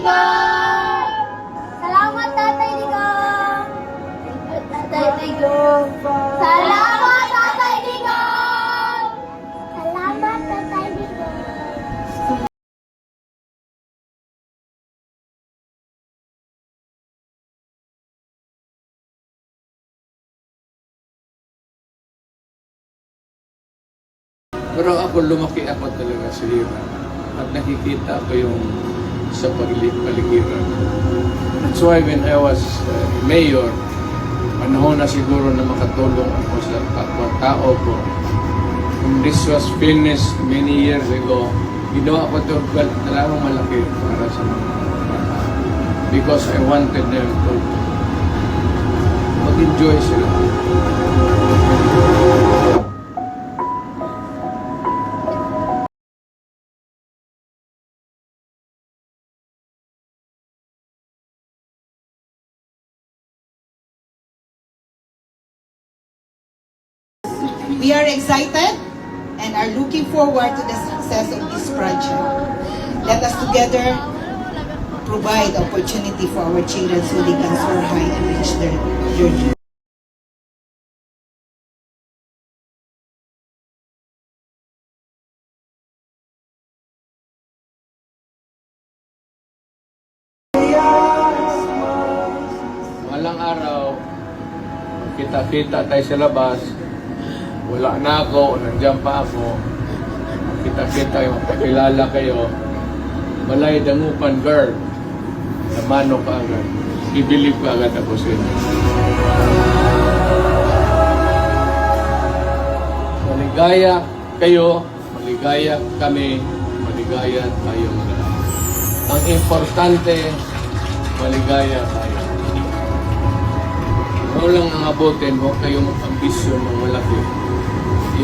Digong! Salamat, Tatay Digong! Tatay Digong! Salamat, Tatay Digong! Salamat, Tatay Digong! Pero ako lumaki ako talaga sa Iran. At nakikita ko yung sa paligiran. That's why when I was uh, mayor, panahon na siguro na makatulong ako sa kapwa-tao ko. When this was finished many years ago, ginawa ko ito talagang malaki para sa mga. Because I wanted them to mag-enjoy sila. We are excited and are looking forward to the success of this project. Let us together provide opportunity for our children so they can soar high and reach their, their dreams. Walang araw, kita-kita tayo sa labas, wala na ako, nandiyan pa ako, kita-kita yung pakilala kayo, malay dangupan girl, namano ka agad, ibilib ka agad ako sa inyo. Maligaya kayo, maligaya kami, maligaya lahat. Ang importante, maligaya tayo. Ano lang ang abutin, huwag kayong ambisyon ng malaki.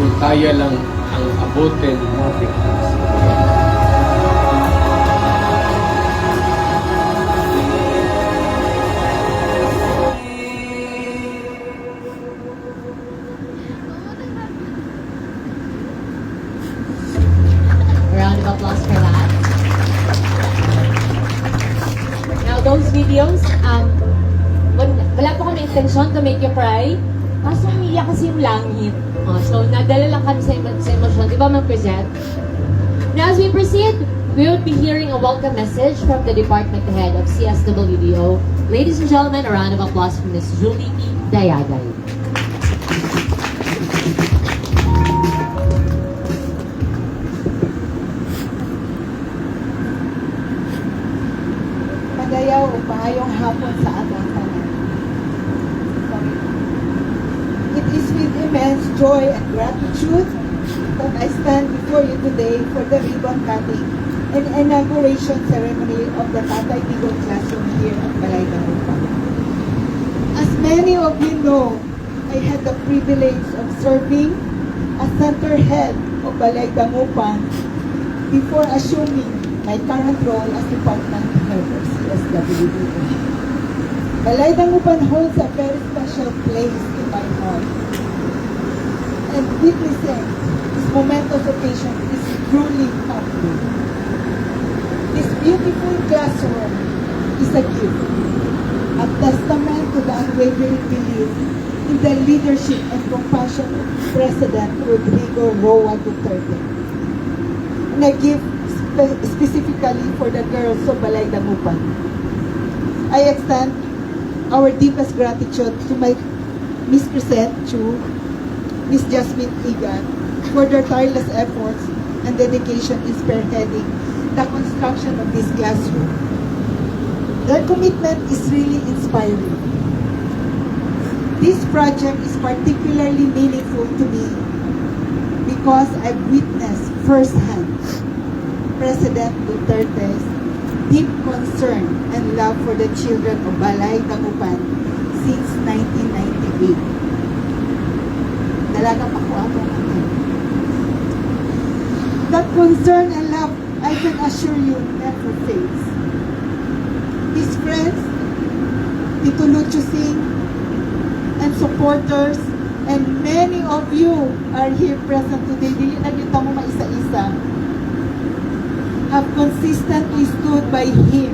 Yung kaya lang ang abutin natin. Round of applause those videos, um, wala po kami intention to make you cry. Kaso umiiyak kasi yung langit. Oh, so, nadala lang kami sa, emo- sa emosyon. Di ba, mag-present? Now, as we proceed, we will be hearing a welcome message from the department head of CSWDO. Ladies and gentlemen, a round of applause from Ms. Julie E. Dayagay. Paayong hapon sa is with immense joy and gratitude that I stand before you today for the ribbon cutting and inauguration ceremony of the Tatay Digong classroom here at Balay Darupan. As many of you know, I had the privilege of serving as center head of Balay Damupan before assuming my current role as department head of CSWD. Balay Damupan holds a very special place in my heart. And witnessing this momentous occasion is truly humbling. This beautiful classroom is a gift, a testament to the unwavering belief in the leadership and compassion of President Rodrigo Roa Duterte. And I give spe- specifically for the girls of Balay Damupan. I extend our deepest gratitude to my Miss Crescent Chu, Miss Jasmine Igan, for their tireless efforts and dedication in spearheading the construction of this classroom. Their commitment is really inspiring. This project is particularly meaningful to me because I've witnessed firsthand President Duterte's deep concern and love for the children of Balay Dagupan since 1998. Dalaga pa ko ako. That concern and love, I can assure you, never fades. His friends, Tito Lucho Singh, and supporters, and many of you are here present today. Dili na kita mo maisa-isa. Have consistently stood by him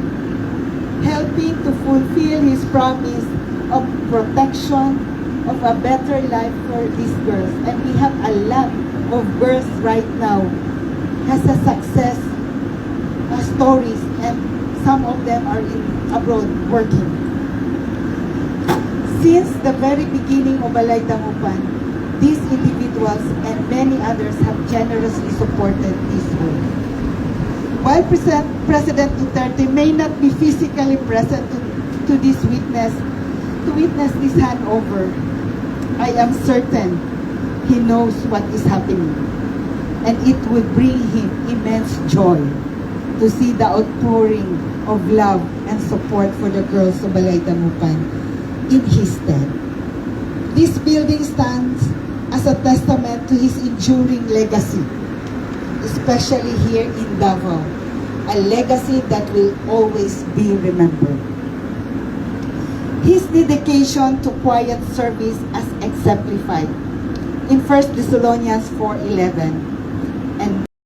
helping to fulfill his promise of protection of a better life for these girls. And we have a lot of girls right now has a success uh, stories and some of them are in abroad working. Since the very beginning of Balay Damupan, these individuals and many others have generously supported this work. While President, President Duterte may not be physically present to, to this witness, to witness this handover, I am certain he knows what is happening. And it will bring him immense joy to see the outpouring of love and support for the girls of Balay Damupan in his stead. This building stands as a testament to his enduring legacy, especially here in Davao, a legacy that will always be remembered. His dedication to quiet service as exemplified. In 1 Thessalonians 4.11